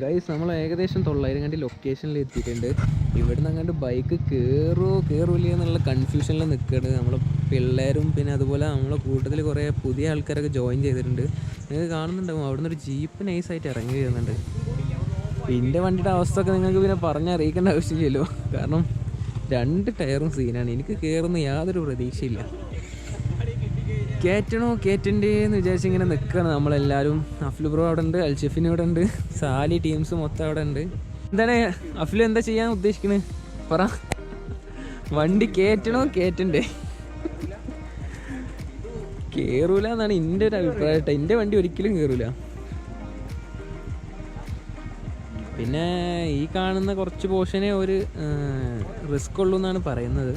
Guys നമ്മൾ ഏകദേശം തൊള്ളായിരം കണ്ടി ലൊക്കേഷനിൽ എത്തിയിട്ടുണ്ട്. ഇവിടുന്ന് അങ്ങോട്ട് ബൈക്ക് കയറുമോ കയറൂല എന്നുള്ള കൺഫ്യൂഷനിൽ നിൽക്കുകയാണ് നമ്മളെ പിള്ളേരും പിന്നെ അതുപോലെ നമ്മളെ കൂട്ടത്തിൽ കുറേ പുതിയ ആൾക്കാരൊക്കെ ജോയിൻ ചെയ്തിട്ടുണ്ട്. നിങ്ങൾക്ക് കാണുന്നുണ്ടാവും. അവിടുന്ന് ഒരു ജീപ്പ് നൈസായിട്ട് ഇറങ്ങി വരുന്നുണ്ട്. എന്റെ വണ്ടിയുടെ അവസ്ഥ ഒക്കെ നിങ്ങൾക്ക് പിന്നെ പറഞ്ഞറിയിക്കേണ്ട ആവശ്യമില്ലല്ലോ. കാരണം രണ്ട് ടയറും സീനാണ് എനിക്ക് കയറുന്ന യാതൊരു പ്രതീക്ഷയില്ല. കയറ്റണോ കയറ്റണ്ടേ എന്ന് വിചാരിച്ച് ഇങ്ങനെ നിൽക്കുകയാണ് നമ്മളെല്ലാവരും അഫ്ലു ബ്രോ അവിടെ ഉണ്ട് അൽഷഫിന് ഇവിടെ ഉണ്ട് സാലി ടീംസ് മൊത്തം അവിടെ ഉണ്ട് എന്താണ് അഫ്ലു എന്താ ചെയ്യാൻ ഉദ്ദേശിക്കുന്നത് പറ. വണ്ടി കയറ്റണോ കയറ്റണ്ടേ കേറൂല എന്നാണ് എന്റെ ഒരു അഭിപ്രായം കേട്ടോ. എന്റെ വണ്ടി ഒരിക്കലും കേറൂല. പിന്നെ ഈ കാണുന്ന കുറച്ച് പോർഷനെ ഒരു റിസ്ക് ഉള്ളൂ എന്നാണ് പറയുന്നത്.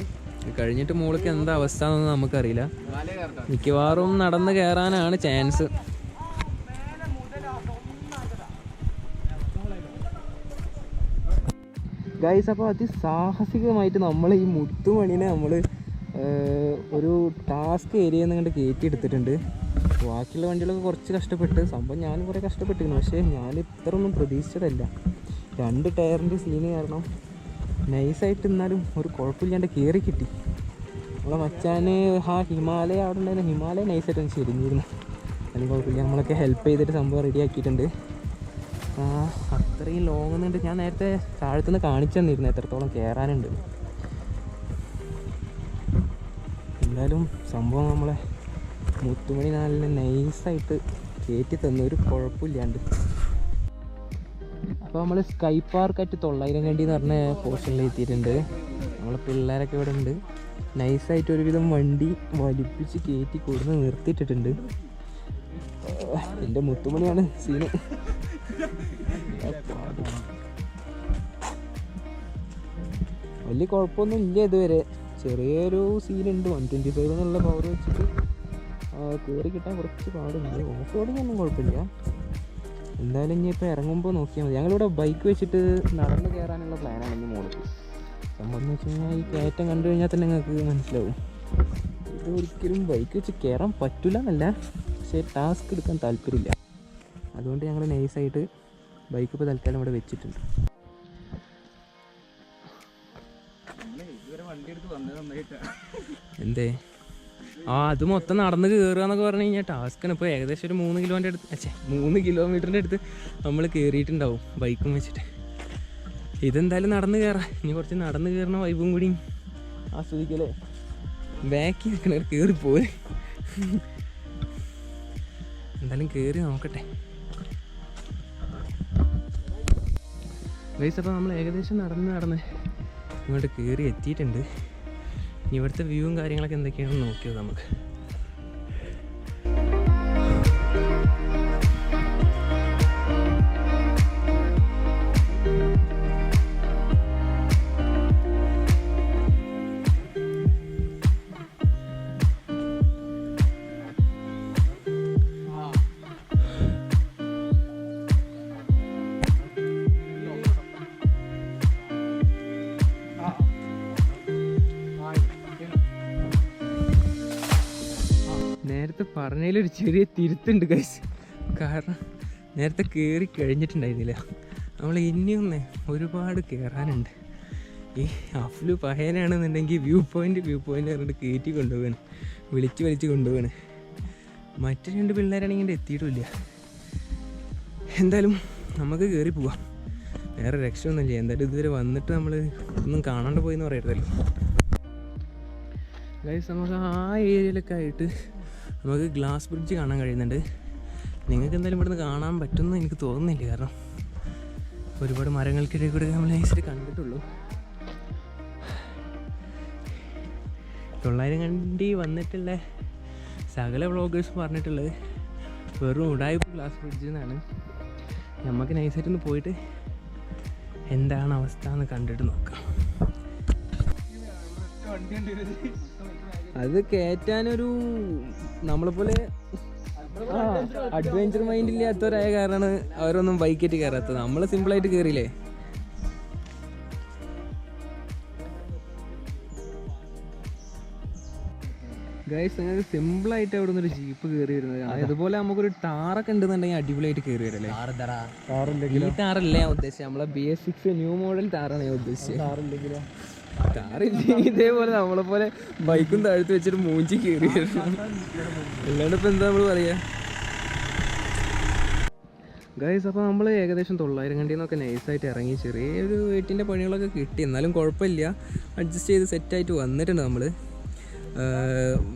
കഴിഞ്ഞിട്ട് മുകളിലേക്ക് എന്താ അവസ്ഥ എന്നൊന്നും നമുക്കറിയില്ല മിക്കവാറും നടന്ന് കയറാനാണ് ചാൻസ് ഗൈസ് അപ്പോൾ അതിസാഹസികമായിട്ട് നമ്മൾ ഈ മുത്തുമണിനെ നമ്മൾ ഒരു ടാസ്ക് ഏരിയയിൽ നിന്ന് കണ്ട് കയറ്റി എടുത്തിട്ടുണ്ട് ബാക്കിയുള്ള വണ്ടികളൊക്കെ കുറച്ച് കഷ്ടപ്പെട്ട് സംഭവം ഞാൻ കുറേ കഷ്ടപ്പെട്ടിരുന്നു. പക്ഷേ ഞാൻ ഇത്ര ഒന്നും പ്രതീക്ഷിച്ചതല്ല. രണ്ട് ടയറിന്റെ സീന് കാരണം നൈസായിട്ട് എന്നാലും ഒരു കുഴപ്പമില്ലാണ്ട് കയറി കിട്ടി. നമ്മളെ മച്ചാന് ആ ഹിമാലയ അവിടെ ഉണ്ടായിരുന്ന ഹിമാലയ നൈസായിട്ടൊന്ന് ചെരിഞ്ഞിരുന്നു. അതിന് കുഴപ്പമില്ല. നമ്മളൊക്കെ ഹെൽപ്പ് ചെയ്തിട്ട് സംഭവം റെഡി ആക്കിയിട്ടുണ്ട്. അത്രയും ലോങ് എന്നുണ്ട് ഞാൻ നേരത്തെ താഴത്തുനിന്ന് കാണിച്ചു തന്നിരുന്നു. എത്രത്തോളം കയറാനുണ്ട് എന്തായാലും സംഭവം നമ്മളെ മുത്തുമണി നാലിന് നൈസായിട്ട് കയറ്റി തന്നു. ഒരു കുഴപ്പമില്ലാണ്ട്. അപ്പോൾ നമ്മൾ സ്കൈ പാർക്കായിട്ട് തൊള്ളായിരം കണ്ടി എന്ന് പറഞ്ഞ പോർഷനിൽ എത്തിയിട്ടുണ്ട്. നമ്മളെ പിള്ളേരൊക്കെ ഇവിടെ ഉണ്ട്. നൈസായിട്ട് ഒരുവിധം വണ്ടി വലിപ്പിച്ച് കയറ്റി കൊടുന്ന് നിർത്തിയിട്ടിട്ടുണ്ട്. എന്റെ മുത്തുമണിയാണ് സീന് വലിയ കുഴപ്പമൊന്നും ഇല്ല ഇതുവരെ. ചെറിയൊരു സീനുണ്ട് വൺ ട്വന്റി ഫൈവ് എന്നുള്ള പവർ വെച്ചിട്ട് കയറി കിട്ടാൻ കുറച്ച് പാടുണ്ട്. ഓഫ് റോഡിങ് ഒന്നും കുഴപ്പമില്ല. എന്തായാലും ഇനി ഇപ്പോൾ ഇറങ്ങുമ്പോൾ നോക്കിയാൽ മതി. ഞങ്ങളിവിടെ ബൈക്ക് വെച്ചിട്ട് നടന്ന് കയറാനുള്ള പ്ലാനാണ് ഇനി മോൾക്ക് സംഭവം എന്ന് വെച്ച് കഴിഞ്ഞാൽ ഈ കയറ്റം കണ്ടു കഴിഞ്ഞാൽ തന്നെ നിങ്ങൾക്ക് മനസ്സിലാവും. ഇത് ഒരിക്കലും ബൈക്ക് വെച്ച് കയറാൻ പറ്റില്ല എന്നല്ല പക്ഷേ ടാസ്ക് എടുക്കാൻ താല്പര്യമില്ല. അതുകൊണ്ട് ഞങ്ങൾ നൈസായിട്ട് ബൈക്ക് ഇപ്പോൾ തൽക്കാലം ഇവിടെ വെച്ചിട്ടുണ്ട്. എന്തേ? ആ അത് മൊത്തം നടന്ന് കയറുക എന്നൊക്കെ പറഞ്ഞു കഴിഞ്ഞാൽ ടാസ്ക്കാണ് ഇപ്പോൾ ഏകദേശം ഒരു മൂന്ന് കിലോമീറ്റർ അടുത്ത് അച്ഛേ മൂന്ന് കിലോമീറ്ററിന്റെ അടുത്ത് നമ്മൾ കയറിയിട്ടുണ്ടാവും ബൈക്കും വെച്ചിട്ട്. ഇതെന്തായാലും നടന്ന് കയറാം ഇനി കുറച്ച് നടന്ന് കയറുന്ന വൈബും കൂടി ആസ്വദിക്കലേ ബാക്ക് നിൽക്കണ കയറി എന്തായാലും കയറി നോക്കട്ടെ. ഗൈസ് അപ്പോൾ നമ്മൾ ഏകദേശം നടന്ന് നടന്ന് ഇങ്ങോട്ട് കയറി എത്തിയിട്ടുണ്ട്. ഇവിടുത്തെ വ്യൂവും കാര്യങ്ങളൊക്കെ എന്തൊക്കെയാണെന്ന് നോക്കിയത് നമുക്ക്? നേരത്തെ പറഞ്ഞതിലൊരു ചെറിയ തിരുത്തുണ്ട് ഗൈസ് കാരണം നേരത്തെ കയറി കഴിഞ്ഞിട്ടുണ്ടായിരുന്നില്ല. നമ്മൾ ഇനിയൊന്ന് ഒരുപാട് കയറാനുണ്ട് ഈ അഫ്ലു പഹേനാണെന്നുണ്ടെങ്കിൽ വ്യൂ പോയിന്റ് വ്യൂ പോയിന്റ് പറഞ്ഞിട്ട് കയറ്റി കൊണ്ടുപോകണം വിളിച്ച് വലിച്ച് കൊണ്ടുപോകണം മറ്റു രണ്ട് പിള്ളേരാണെങ്കിൽ എത്തിയിട്ടുമില്ല എന്തായാലും നമുക്ക് കയറി പോവാം. വേറെ രക്ഷയൊന്നുമില്ല. എന്തായാലും ഇതുവരെ വന്നിട്ട് നമ്മൾ ഒന്നും കാണാണ്ട് പോയി എന്ന് പറയരുതല്ലോ. ഗൈസ് നമുക്ക് ആ ഏരിയയിലൊക്കെ ആയിട്ട് നമുക്ക് ഗ്ലാസ് ബ്രിഡ്ജ് കാണാൻ കഴിയുന്നുണ്ട്. നിങ്ങൾക്ക് എന്തായാലും ഇവിടുന്ന് കാണാൻ പറ്റുമെന്ന് എനിക്ക് തോന്നുന്നില്ല. കാരണം ഒരുപാട് മരങ്ങൾക്കിടയിൽ കൂടെ നമ്മൾ നൈസിൽ കണ്ടിട്ടുള്ളൂ. തൊള്ളായിരം കണ്ടി വന്നിട്ടുള്ള സകല വ്ളോഗേഴ്സ് പറഞ്ഞിട്ടുള്ളത് വെറും ഉടായ്പ ഗ്ലാസ് ബ്രിഡ്ജ് എന്നാണ് നമുക്ക് നൈസായിട്ടൊന്ന് പോയിട്ട് എന്താണ് അവസ്ഥ എന്ന് കണ്ടിട്ട് നോക്കാം. അത് കയറ്റാനൊരു നമ്മളെപ്പോലെ അഡ്വഞ്ചർ മൈൻഡ് ഇല്ലാത്തവരായ കാരണമാണ് അവരൊന്നും ബൈക്കറ്റ് കയറാത്തത് നമ്മൾ സിമ്പിളായിട്ട് കയറിയില്ലേ ഗൈസ് നിങ്ങൾക്ക് സിമ്പിൾ ആയിട്ട് അവിടെ നിന്നൊരു ജീപ്പ് കയറി വരുന്നത് അതുപോലെ നമുക്കൊരു ടാറൊക്കെ ഉണ്ടെന്നുണ്ടെങ്കിൽ അടിപൊളിയായിട്ട് കയറി വരല്ലേ? ഈ ടാറല്ല ഞാൻ ഉദ്ദേശിച്ചത്. നമ്മളെ B S six new model ടാറാണ് ഞാൻ ഉദ്ദേശിച്ചത്. ഇതേപോലെ നമ്മളെ പോലെ ബൈക്കും താഴ്ത്തി വെച്ചിട്ട് മൂഞ്ചി കയറി അല്ലാണ്ട് ഇപ്പൊ എന്താ നമ്മൾ പറയാ? ഗൈസ് അപ്പോൾ നമ്മൾ ഏകദേശം തൊള്ളായിരം കണ്ടിയിൽ നിന്നൊക്കെ നൈസായിട്ട് ഇറങ്ങി. ചെറിയൊരു വീട്ടിന്റെ പണികളൊക്കെ കിട്ടി. എന്നാലും കുഴപ്പമില്ല. അഡ്ജസ്റ്റ് ചെയ്ത് സെറ്റായിട്ട് വന്നിട്ടുണ്ട് നമ്മൾ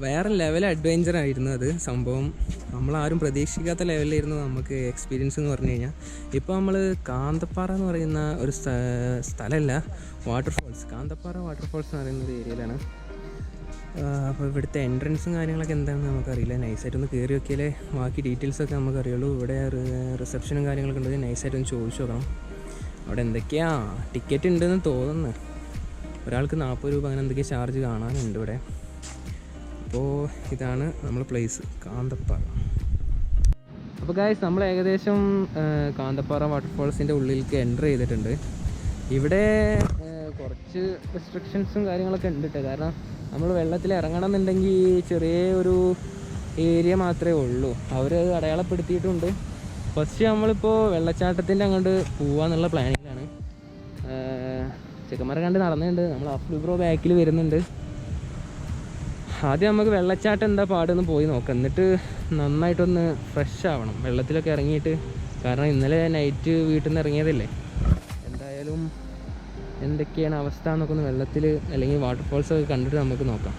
വേറെ ലെവൽ അഡ്വഞ്ചർ ആയിരുന്നു അത്. സംഭവം നമ്മളാരും പ്രതീക്ഷിക്കാത്ത ലെവലിലായിരുന്നു നമുക്ക് എക്സ്പീരിയൻസ് എന്ന് പറഞ്ഞു കഴിഞ്ഞാൽ ഇപ്പോൾ നമ്മൾ കാന്തപ്പാറ എന്ന് പറയുന്ന ഒരു സ്ഥ സ്ഥലമല്ല വാട്ടർഫോൾസ് കാന്തപ്പാറ വാട്ടർഫോൾസ് എന്ന് പറയുന്ന ഒരു ഏരിയയിലാണ് അപ്പോൾ ഇവിടുത്തെ എൻട്രൻസും കാര്യങ്ങളൊക്കെ എന്താണെന്ന് നമുക്കറിയില്ല. നൈസായിട്ട് ഒന്ന് കയറി നോക്കിയാലേ ബാക്കി ഡീറ്റെയിൽസൊക്കെ നമുക്കറിയുള്ളൂ. ഇവിടെ റിസപ്ഷനും കാര്യങ്ങളൊക്കെ ഉണ്ടെങ്കിൽ നൈസായിട്ട് ഒന്ന് ചോദിച്ചു നോക്കണം. അവിടെ എന്തൊക്കെയാ? ടിക്കറ്റ് ഉണ്ടെന്ന് തോന്നുന്നു. ഒരാൾക്ക് നാൽപ്പത് രൂപ അങ്ങനെ എന്തൊക്കെയോ ചാർജ് കാണാനുണ്ട് ഇവിടെ. അപ്പോൾ ഇതാണ് നമ്മളെ പ്ലേസ് കാന്തപ്പാറ. അപ്പോൾ ഗായ്സ് നമ്മൾ ഏകദേശം കാന്തപ്പാറ വാട്ടർഫോൾസിന്റെ ഉള്ളിലേക്ക് എന്റർ ചെയ്തിട്ടുണ്ട്. ഇവിടെ കുറച്ച് റെസ്ട്രിക്ഷൻസും കാര്യങ്ങളൊക്കെ ഉണ്ട് കേട്ടോ കാരണം നമ്മൾ വെള്ളത്തിൽ ഇറങ്ങണം എന്നുണ്ടെങ്കിൽ ചെറിയ ഒരു ഏരിയ മാത്രമേ ഉള്ളൂ. അവർ അടയാളപ്പെടുത്തിയിട്ടുണ്ട്. ഫസ്റ്റ് നമ്മളിപ്പോൾ വെള്ളച്ചാട്ടത്തിന്റെ അങ്ങോട്ട് പോവാന്നുള്ള പ്ലാനിങ്ങിലാണ് ചെക്കന്മാരെ കണ്ട് നടന്നിട്ടുണ്ട്. നമ്മൾ അഫ്ലു ബ്രോ ബാക്കിൽ വരുന്നുണ്ട്. ആദ്യം നമുക്ക് വെള്ളച്ചാട്ടം എന്താ പാടെന്ന് പോയി നോക്കാം. എന്നിട്ട് നന്നായിട്ടൊന്ന് ഫ്രഷ് ആവണം. വെള്ളത്തിലൊക്കെ ഇറങ്ങിയിട്ട്. കാരണം ഇന്നലെ നൈറ്റ് വീട്ടിൽ നിന്ന് ഇറങ്ങിയതല്ലേ. എന്തായാലും എന്തൊക്കെയാണ് അവസ്ഥ എന്നൊക്കെ ഒന്ന് വെള്ളത്തിൽ അല്ലെങ്കിൽ വാട്ടർഫോൾസ് ഒക്കെ കണ്ടിട്ട് നമുക്ക് നോക്കാം.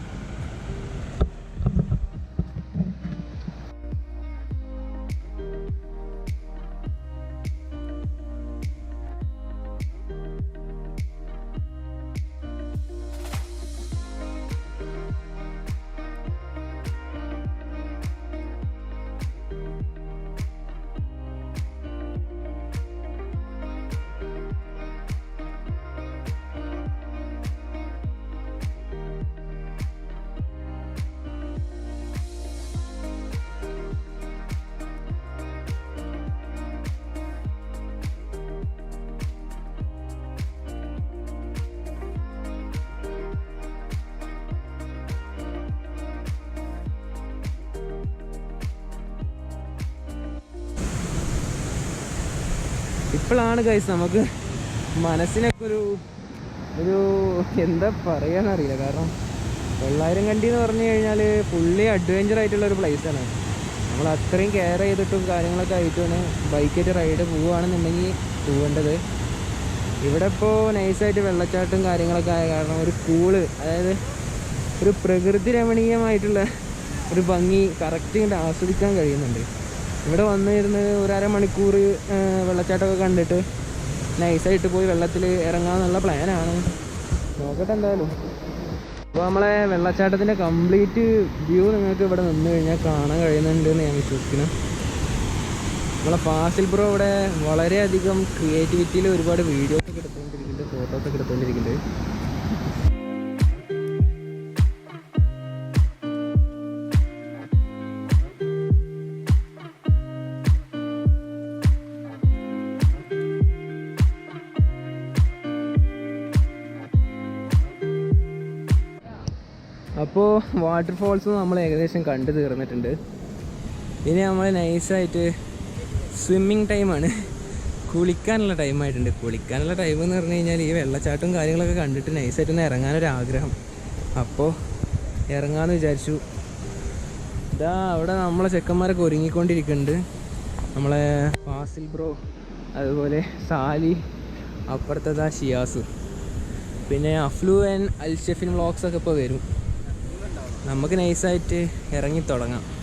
ഇപ്പോഴാണ് കൈസ് നമുക്ക് മനസ്സിനൊക്കെ ഒരു ഒരു എന്താ പറയാന്നറിയില്ല. കാരണം തൊള്ളായിരം കണ്ടി എന്ന് പറഞ്ഞു കഴിഞ്ഞാൽ ഫുള്ളി അഡ്വഞ്ചർ ആയിട്ടുള്ള ഒരു പ്ലേസാണ് നമ്മൾ അത്രയും കെയർ ചെയ്തിട്ടും കാര്യങ്ങളൊക്കെ ആയിട്ടാണ് ബൈക്കായിട്ട് റൈഡ് പോവുകയാണെന്നുണ്ടെങ്കിൽ പോവേണ്ടത്. ഇവിടെ ഇപ്പോൾ നൈസായിട്ട് വെള്ളച്ചാട്ടം കാര്യങ്ങളൊക്കെ ആയ കാരണം ഒരു കൂൾ അതായത് ഒരു പ്രകൃതി രമണീയമായിട്ടുള്ള ഒരു ഭംഗി കറക്റ്റ് ആസ്വദിക്കാൻ കഴിയുന്നുണ്ട്. ഇവിടെ വന്നിരുന്ന് ഒരു അരമണിക്കൂർ വെള്ളച്ചാട്ടമൊക്കെ കണ്ടിട്ട് നൈസായിട്ട് പോയി വെള്ളത്തിൽ ഇറങ്ങാമെന്നുള്ള പ്ലാനാണ്. നോക്കട്ടെ എന്തായാലും. അപ്പോൾ നമ്മളെ വെള്ളച്ചാട്ടത്തിന്റെ കംപ്ലീറ്റ് വ്യൂ നിങ്ങൾക്ക് ഇവിടെ നിന്ന് കഴിഞ്ഞാൽ കാണാൻ കഴിയുന്നുണ്ട് എന്ന് ഞാൻ വിശ്വസിക്കുന്നു. നമ്മളെ പാസിൽ ബ്രോ ഇവിടെ വളരെയധികം ക്രിയേറ്റിവിറ്റിയിൽ ഒരുപാട് വീഡിയോസൊക്കെ എടുത്തുകൊണ്ടിരിക്കുന്നുണ്ട് ഫോട്ടോസൊക്കെ എടുത്തുകൊണ്ടിരിക്കുന്നുണ്ട്. അപ്പോൾ വാട്ടർഫോൾസ് നമ്മൾ ഏകദേശം കണ്ടു തീർന്നിട്ടുണ്ട്. ഇനി നമ്മൾ നൈസായിട്ട് സ്വിമ്മിങ് ടൈമാണ് കുളിക്കാനുള്ള ടൈമായിട്ടുണ്ട് കുളിക്കാനുള്ള ടൈം എന്ന് പറഞ്ഞു കഴിഞ്ഞാൽ ഈ വെള്ളച്ചാട്ടവും കാര്യങ്ങളൊക്കെ കണ്ടിട്ട് നൈസായിട്ട് ഒന്ന് ഇറങ്ങാനൊരു ആഗ്രഹം. അപ്പോൾ ഇറങ്ങാമെന്ന് വിചാരിച്ചു. ഇതാ അവിടെ നമ്മളെ ചെക്കന്മാരൊക്കെ ഒരുങ്ങിക്കൊണ്ടിരിക്കുന്നുണ്ട്. നമ്മളെ ഫാസിൽ ബ്രോ അതുപോലെ സാലി അപ്പുറത്തതാ ഷിയാസ്. പിന്നെ അഫ്ലു ആൻഡ് അൽഷെഫിൻ വ്ളോഗ്സൊക്കെ ഇപ്പോൾ വരും. നമുക്ക് നൈസായിട്ട് ഇറങ്ങി തുടങ്ങാം.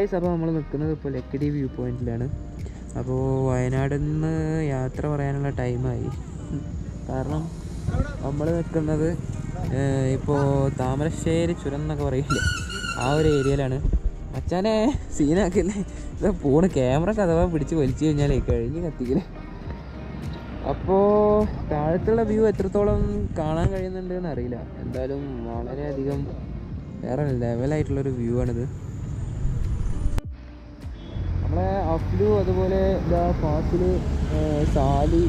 ഗൈസ് അപ്പോൾ നമ്മൾ നിൽക്കുന്നത് ഇപ്പോൾ ലക്കിടി വ്യൂ പോയിന്റിലാണ്. അപ്പോൾ വയനാട് നിന്ന് യാത്ര പറയാനുള്ള ടൈമായി. കാരണം നമ്മൾ നിൽക്കുന്നത് ഇപ്പോൾ താമരശ്ശേരി ചുരം എന്നൊക്കെ പറയില്ലേ ആ ഒരു ഏരിയയിലാണ്. അച്ഛനെ സീനാക്കില്ലേ ഇതാ പോണ് ക്യാമറ അഥവാ പിടിച്ച് വലിച്ചു കഴിഞ്ഞാലേ കഴിഞ്ഞ് കത്തിക്കില്ലേ അപ്പോൾ താഴത്തുള്ള വ്യൂ എത്രത്തോളം കാണാൻ കഴിയുന്നുണ്ട് എന്നറിയില്ല. എന്തായാലും വളരെയധികം വേറെ ലെവലായിട്ടുള്ളൊരു വ്യൂ ആണിത്. നമ്മളെ അഫ്ലു അതുപോലെ ഇതാ ഫാസിൽ സാലി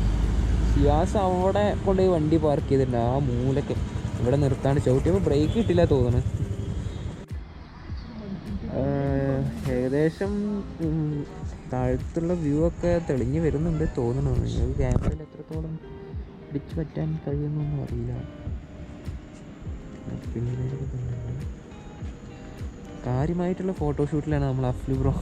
സിയാസ് അവിടെ കൊണ്ടുപോയി വണ്ടി പാർക്ക് ചെയ്തിട്ടുണ്ട്. ആ മൂലക്ക് ഇവിടെ നിർത്താണ്ട് ചവിട്ടിയപ്പോൾ ബ്രേക്ക് കിട്ടില്ല തോന്നുന്നു. ഏകദേശം താഴത്തുള്ള വ്യൂ ഒക്കെ തെളിഞ്ഞു വരുന്നുണ്ട് തോന്നണു നിങ്ങൾക്ക് ക്യാമറയിൽ എത്രത്തോളം പിടിച്ചു പറ്റാൻ കഴിയുന്നൊന്നും അറിയില്ല. പോകുന്നുണ്ട് കാര്യമായിട്ടുള്ള ഫോട്ടോഷൂട്ടിലാണ് നമ്മൾ അഫ്ലു ബ്രോ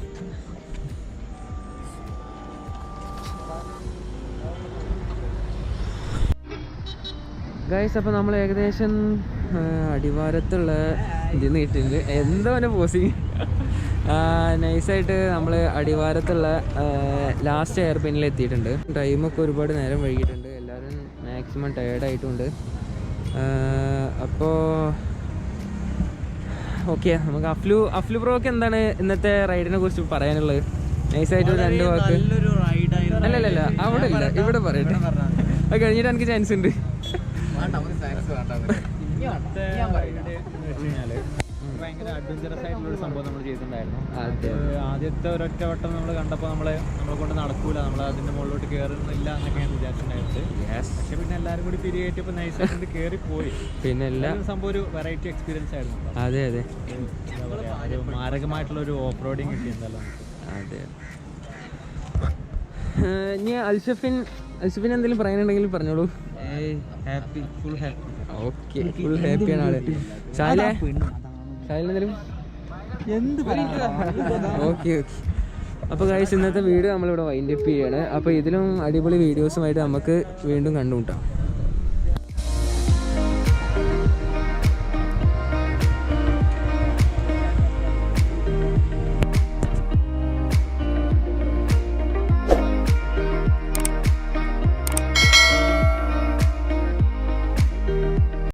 ഗൈസ് അപ്പോൾ നമ്മൾ ഏകദേശം അടിവാരത്തുള്ള ഇതിൽ നീട്ടിട്ടുണ്ട് എന്തോ അവന്റെ പോസിങ് നൈസായിട്ട് നമ്മൾ അടിവാരത്തുള്ള ലാസ്റ്റ് എയർ പിന്നിൽ എത്തിയിട്ടുണ്ട്. ടൈമൊക്കെ ഒരുപാട് നേരം വൈകിട്ടുണ്ട് എല്ലാവരും മാക്സിമം ടയേർഡായിട്ടുണ്ട് അപ്പോൾ ഓക്കെ നമുക്ക് അഫ്ലു അഫ്ലു ബ്രോക്ക് എന്താണ് ഇന്നത്തെ റൈഡിനെ കുറിച്ച് പറയാനുള്ളത്? നൈസായിട്ട് രണ്ട് വാക്ക്. അല്ലല്ല അവിടെ ഇല്ല ഇവിടെ പറയട്ടെ. അത് കഴിഞ്ഞിട്ട് എനിക്ക് ചാൻസ് ഉണ്ട്. ഭയങ്കര അഡ്വഞ്ചറസ് ആയിട്ടുള്ള ഒരു സംഭവം നമ്മൾ ചെയ്തിട്ടുണ്ടായിരുന്നു. അതെ. ആദ്യത്തെ ഒരൊറ്റ വട്ടം നമ്മൾ കണ്ടപ്പോൾ നമ്മളെ നമ്മളെ കൊണ്ട് നടക്കൂല. നമ്മൾ അതിന്റെ മുകളിലോട്ട് കയറുന്നില്ല എന്നൊക്കെയാണ് വിചാരിച്ചിട്ടുണ്ടായിരുന്നത് പക്ഷെ പിന്നെ എല്ലാവരും കൂടി പിരികേറ്റപ്പോൾ നൈസായിട്ട് കയറി പോയി പിന്നെ എല്ലാം സംഭവം ഒരു വെറൈറ്റി എക്സ്പീരിയൻസ് ആയിരുന്നു. അതെ അതെ. ഒരു മാരകമായിട്ടുള്ള ഒരു ഓഫ് റോഡിങ് കിട്ടിയിട്ടുണ്ടല്ലോ അതെ. ഇനി അൽഷഫിൻ അൽഷഫിൻ എന്തെങ്കിലും പറയാനുണ്ടെങ്കിൽ പറഞ്ഞോളൂ. Happy full happy okay full ഹാപ്പിയാണ് ആൾ. എന്ത് ഓക്കെ ഓക്കെ. അപ്പോൾ കഴിച്ച് ഇന്നത്തെ വീഡിയോ നമ്മളിവിടെ വൈൻഡപ്പ് ചെയ്യാണ്. അപ്പോൾ ഇതിലും അടിപൊളി വീഡിയോസുമായിട്ട് നമുക്ക് വീണ്ടും കണ്ടുമുട്ടാം.